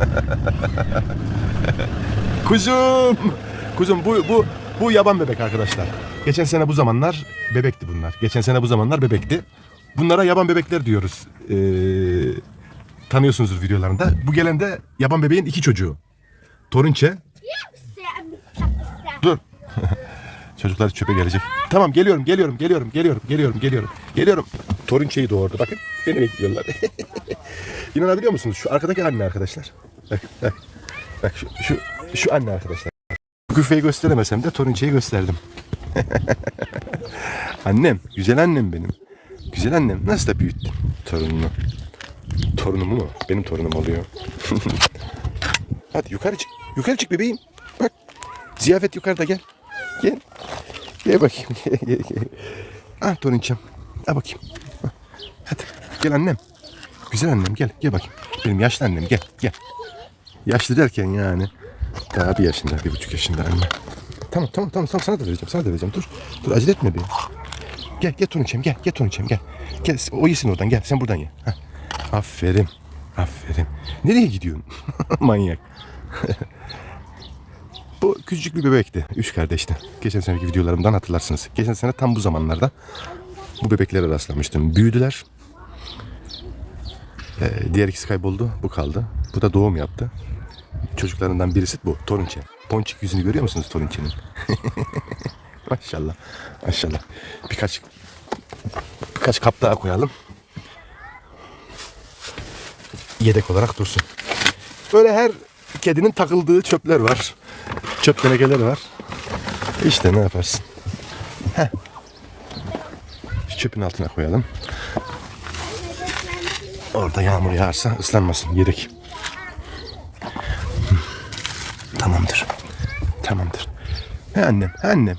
Kuzum. Kuzum bu bu bu yaban bebek arkadaşlar. Geçen sene bu zamanlar bebekti bunlar. Geçen sene bu zamanlar bebekti. Bunlara yaban bebekler diyoruz. Ee, tanıyorsunuzdur videolarında. Bu gelen de yaban bebeğin iki çocuğu. Torunçe. Dur. Çocuklar çöpe gelecek. Tamam geliyorum, geliyorum, geliyorum, geliyorum, geliyorum, geliyorum. Geliyorum. Torunçeyi doğurdu. Bakın beni bekliyorlar. İnanabiliyor musunuz? Şu arkadaki anne arkadaşlar. Bak, bak. Bak şu, şu, şu anne arkadaşlar. Küfeyi gösteremesem de torunçeyi gösterdim. annem, güzel annem benim. Güzel annem nasıl da büyüttün torununu. Torunumu mu? Benim torunum oluyor. Hadi yukarı çık. Yukarı çık bebeğim. Bak. Ziyafet yukarıda gel. Gel. Gel bakayım. Gel, gel. Ah torunçam. Al bakayım. Hadi. Gel annem. Güzel annem gel. Gel bakayım. Benim yaşlı annem gel. Gel. Yaşlı derken yani. Daha bir yaşında, bir buçuk yaşında anne. Tamam tamam tamam tamam sana da vereceğim sana da vereceğim dur. Dur acele etme bir. Gel gel Tonuşem gel gel Tonuşem gel. Gel o yesin oradan gel sen buradan ye. Heh. Aferin. Aferin. Nereye gidiyorsun? Manyak. bu küçücük bir bebekti. Üç kardeşti. Geçen seneki videolarımdan hatırlarsınız. Geçen sene tam bu zamanlarda bu bebeklere rastlamıştım. Büyüdüler. Ee, diğer ikisi kayboldu. Bu kaldı. Bu da doğum yaptı. Çocuklarından birisi bu. Torunçe. Ponçik yüzünü görüyor musunuz Torunçe'nin? maşallah. Maşallah. Birkaç birkaç kap daha koyalım. Yedek olarak dursun. Böyle her kedinin takıldığı çöpler var. Çöp tenekeleri var. İşte ne yaparsın. Heh. Şu çöpün altına koyalım. Orada yağmur yağarsa ıslanmasın. Yedek. Tamamdır. Tamamdır. He annem, he annem.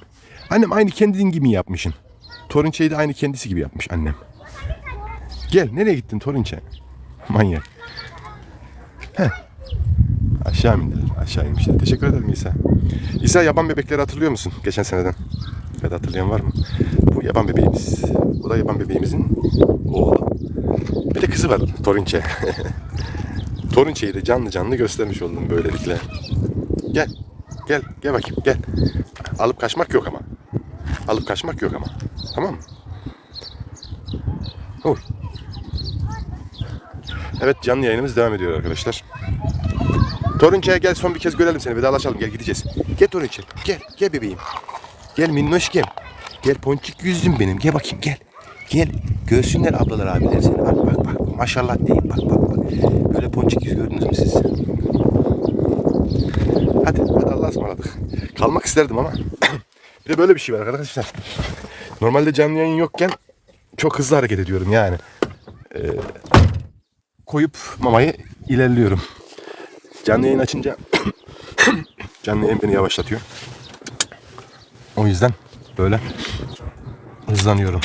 Annem aynı kendin gibi yapmışsın. Torunçeyi de aynı kendisi gibi yapmış annem. Gel, nereye gittin Torunçe? Manyak. He. Aşağı indiler? Aşağı inmişler. Teşekkür ederim İsa. İsa yaban bebekleri hatırlıyor musun? Geçen seneden. Ya da hatırlayan var mı? Bu yaban bebeğimiz. Bu da yaban bebeğimizin oğlu. Bir de kızı var Torunçe. Torunçeyi de canlı canlı göstermiş oldum böylelikle. Gel. Gel. Gel bakayım. Gel. Alıp kaçmak yok ama. Alıp kaçmak yok ama. Tamam mı? Uy. Evet canlı yayınımız devam ediyor arkadaşlar. Torunçaya gel son bir kez görelim seni. Vedalaşalım gel gideceğiz. Gel Torunçe. Gel. Gel bebeğim. Gel minnoş gel. Gel ponçik yüzüm benim. Gel bakayım gel. Gel. Görsünler ablalar abiler seni. Bak bak bak. Maşallah değil. Bak bak bak. Böyle ponçik yüz gördünüz mü siz? Hadi, hadi Allah'a ısmarladık. Kalmak isterdim ama. bir de böyle bir şey var arkadaşlar. Normalde canlı yayın yokken çok hızlı hareket ediyorum yani. Ee, koyup mamayı ilerliyorum. Canlı yayın açınca canlı yayın beni yavaşlatıyor. O yüzden böyle hızlanıyorum.